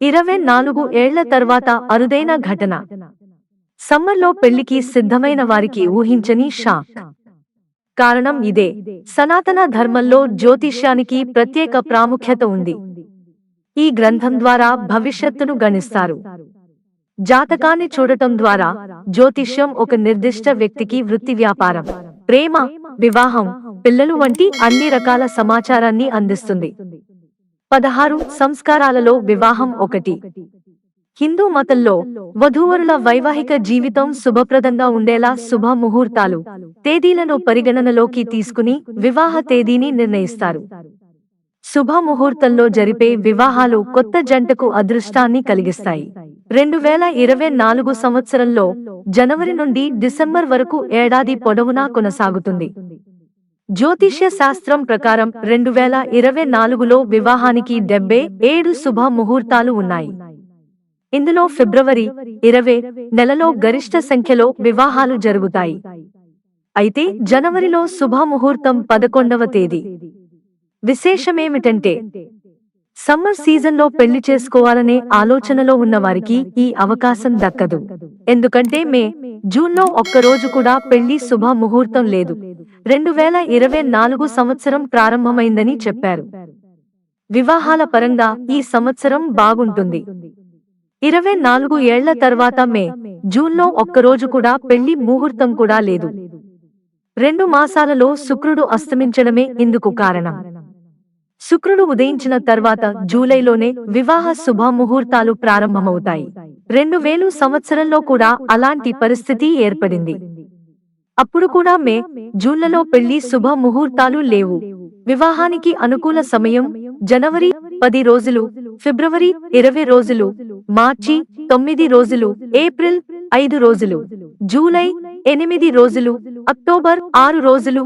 ఇరవై నాలుగు ఏళ్ళ తర్వాత అరుదైన ఘటన. సమ్మర్లో పెళ్ళికి సిద్ధమైన వారికి ఊహించని షాక్. కారణం ఇదే. సనాతన ధర్మంలో జ్యోతిష్యానికి ప్రత్యేక ప్రాముఖ్యత ఉంది. ఈ గ్రంథం ద్వారా భవిష్యత్తును గణిస్తారు. జాతకాన్ని చూడటం ద్వారా జ్యోతిష్యం ఒక నిర్దిష్ట వ్యక్తికి వృత్తి వ్యాపారం ప్రేమ వివాహం పిల్లలు వంటి అన్ని రకాల సమాచారాన్ని అందిస్తుంది. పదహారు సంస్కారాలలో వివాహం ఒకటి. హిందూ మతంలో వధూవరుల వైవాహిక జీవితం శుభప్రదంగా ఉండేలా శుభ ముహూర్తాలు తేదీలను పరిగణనలోకి తీసుకుని వివాహ తేదీని నిర్ణయిస్తారు. శుభ ముహూర్తంలో జరిపే వివాహాలు కొత్త జంటకు అదృష్టాన్ని కలిగిస్తాయి. రెండు వేల ఇరవై నాలుగు సంవత్సరంలో జనవరి నుండి డిసెంబర్ వరకు ఏడాది పొడవునా కొనసాగుతుంది. జ్యోతిష్య శాస్త్రం ప్రకారం రెండు వేల ఇరవై నాలుగులో వివాహానికి డెబ్బై ఏడు శుభ ముహూర్తాలు ఉన్నాయి. ఇందులో ఫిబ్రవరి ఇరవై నెలలో గరిష్ట సంఖ్యలో వివాహాలు జరుగుతాయి. అయితే జనవరిలో శుభ ముహూర్తం పదకొండవ తేదీ. విశేషమేమిటంటే సమ్మర్ సీజన్లో పెళ్ళి చేసుకోవాలనే ఆలోచనలో ఉన్నవారికి ఈ అవకాశం దక్కదు. ఎందుకంటే మే జూన్లో ఒక్కరోజు కూడా పెళ్ళి శుభ ముహూర్తం లేదు. రెండు వేల ఇరవై నాలుగు సంవత్సరం ప్రారంభమైందని చెప్పారు. వివాహాల పరంగా ఈ సంవత్సరం బాగుంటుంది. ఇరవై నాలుగు ఏళ్ళ తర్వాత మే జూన్లో ఒక్కరోజు కూడా పెళ్ళి ముహూర్తం కూడా లేదు. రెండు మాసాలలో శుక్రుడు అస్తమించడమే ఇందుకు కారణం. శుక్రుడు ఉదయించిన తర్వాత జూలైలోనే వివాహ శుభ ముహూర్తాలు ప్రారంభమవుతాయి. రెండు వేలు సంవత్సరంలో కూడా అలాంటి పరిస్థితి ఏర్పడింది. అప్పుడు కూడా మే జూన్లలో పెళ్ళి శుభ ముహూర్తాలు లేవు. వివాహానికి అనుకూల సమయం జనవరి పది రోజులు ఫిబ్రవరి ఇరవై రోజులు మార్చి తొమ్మిది రోజులు ఏప్రిల్ ఐదు రోజులు జూలై ఎనిమిది రోజులు అక్టోబర్ ఆరు రోజులు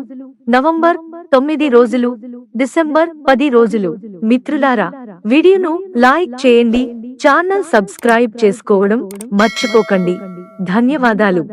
నవంబర్ తొమ్మిది రోజులు డిసెంబర్ పది రోజులు. మిత్రులారా వీడియోను లైక్ చేయండి ఛానల్ సబ్స్క్రైబ్ చేసుకోవడం మర్చిపోకండి. ధన్యవాదాలు.